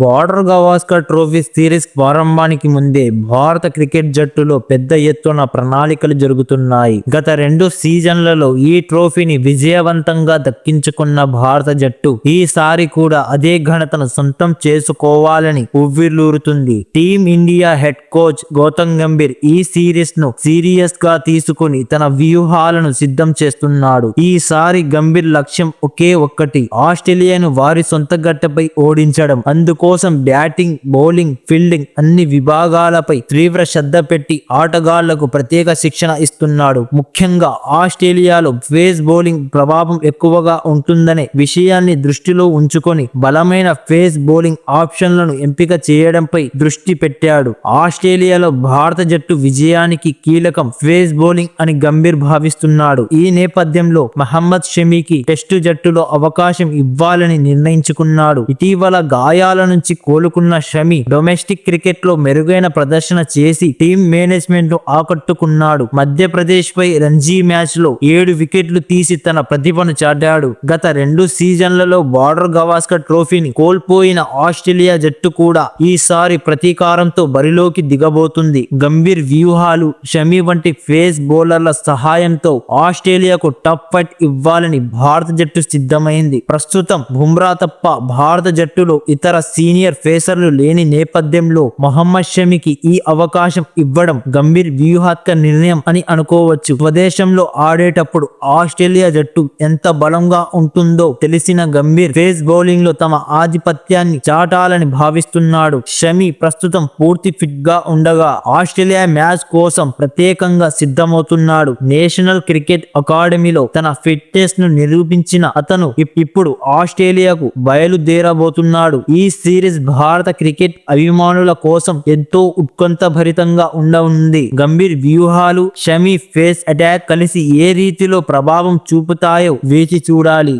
Border Gavaskar trophy series ప్రారంభానికి ముందే భారత క్రికెట్ జట్టులో పెద్ద ఎత్తున ప్రణాళికలు జరుగుతున్నాయి. గత రెండు సీజన్లలో ఈ ట్రోఫీని విజయవంతంగా దక్కించుకున్న భారత జట్టు ఈసారి కూడా అదే ఘనతను సొంతం చేసుకోవాలని ఉవ్విర్లూరుతుంది team India head coach Gautam Gambhir ఈ సిరీస్ను సీరియస్గా తీసుకుని తన వ్యూహాలను సిద్ధం చేస్తున్నాడు. ఈసారి గంభీర్ లక్ష్యం ఒకే ఒక్కటి ఆస్ట్రేలియాను వారి సొంత గట్టపై ఓడించడం. అందుకు కోసం బ్యాటింగ్ బౌలింగ్ ఫీల్డింగ్ అన్ని విభాగాలపై తీవ్ర శ్రద్ధ పెట్టి ఆటగాళ్ళకు ప్రత్యేక శిక్షణ ఇస్తున్నాడు. ముఖ్యంగా ఆస్ట్రేలియాలో ఫేస్ బౌలింగ్ ప్రభావం ఎక్కువగా ఉంటుందనే విషయాన్ని దృష్టిలో ఉంచుకొని బలమైన ఫేస్ బౌలింగ్ ఆప్షన్లను ఎంపిక చేయడంపై దృష్టి పెట్టాడు. ఆస్ట్రేలియాలో భారత జట్టు విజయానికి కీలకం ఫేస్ బౌలింగ్ అని గంభీర్ భావిస్తున్నాడు. ఈ నేపథ్యంలో మహమ్మద్ షమీకి టెస్టు జట్టులో అవకాశం ఇవ్వాలని నిర్ణయించుకున్నాడు. ఇటీవల గాయాలను నుంచి కోలుకున్న షమి డొమెస్టిక్ క్రికెట్లో మెరుగైన ప్రదర్శన చేసి టీం మేనేజ్మెంట్ను ఆకట్టుకున్నాడు. మధ్యప్రదేశ్ పై రంజీ మ్యాచ్లో ఏడు వికెట్లు తీసి తన ప్రతిభను చాటాడు. గత రెండు సీజన్లలో బార్డర్ గవాస్కర్ ట్రోఫీని కోల్పోయిన ఆస్ట్రేలియా జట్టు కూడా ఈసారి ప్రతీకారంతో బరిలోకి దిగబోతుంది. గంభీర్ వ్యూహాలు షమి వంటి ఫేస్ బౌలర్ల సహాయంతో ఆస్ట్రేలియాకు టఫ్ ఫైట్ ఇవ్వాలని భారత జట్టు సిద్ధమైంది. ప్రస్తుతం బుమ్రా తప్ప భారత జట్టులో ఇతర సీనియర్ ఫేసర్లు లేని నేపథ్యంలో మొహమ్మద్ షమికి ఈ అవకాశం ఇవ్వడం గంభీర్ వ్యూహాత్మక నిర్ణయం అని అనుకోవచ్చు. స్వదేశంలో ఆడేటప్పుడు ఆస్ట్రేలియా జట్టు ఎంత బలంగా ఉంటుందో తెలిసిన గంభీర్ ఫేస్ బౌలింగ్లో తమ ఆధిపత్యాన్ని చాటాలని భావిస్తున్నాడు. షమి ప్రస్తుతం పూర్తి ఫిట్గా ఉండగా ఆస్ట్రేలియా మ్యాచ్ కోసం ప్రత్యేకంగా సిద్ధమవుతున్నాడు. నేషనల్ క్రికెట్ అకాడమీలో తన ఫిట్నెస్ను నిరూపించిన అతను ఇప్- ఇప్పుడు ఆస్ట్రేలియాకు బయలుదేరబోతున్నాడు. ఈ సిరీస్ భారత క్రికెట్ అభిమానుల కోసం ఎంతో ఉత్కంఠభరితంగా ఉండవుంది గంభీర్ వ్యూహాలు షమి ఫేస్ అటాక్ కలిసి ఏ రీతిలో ప్రభావం చూపుతాయో వేచి చూడాలి.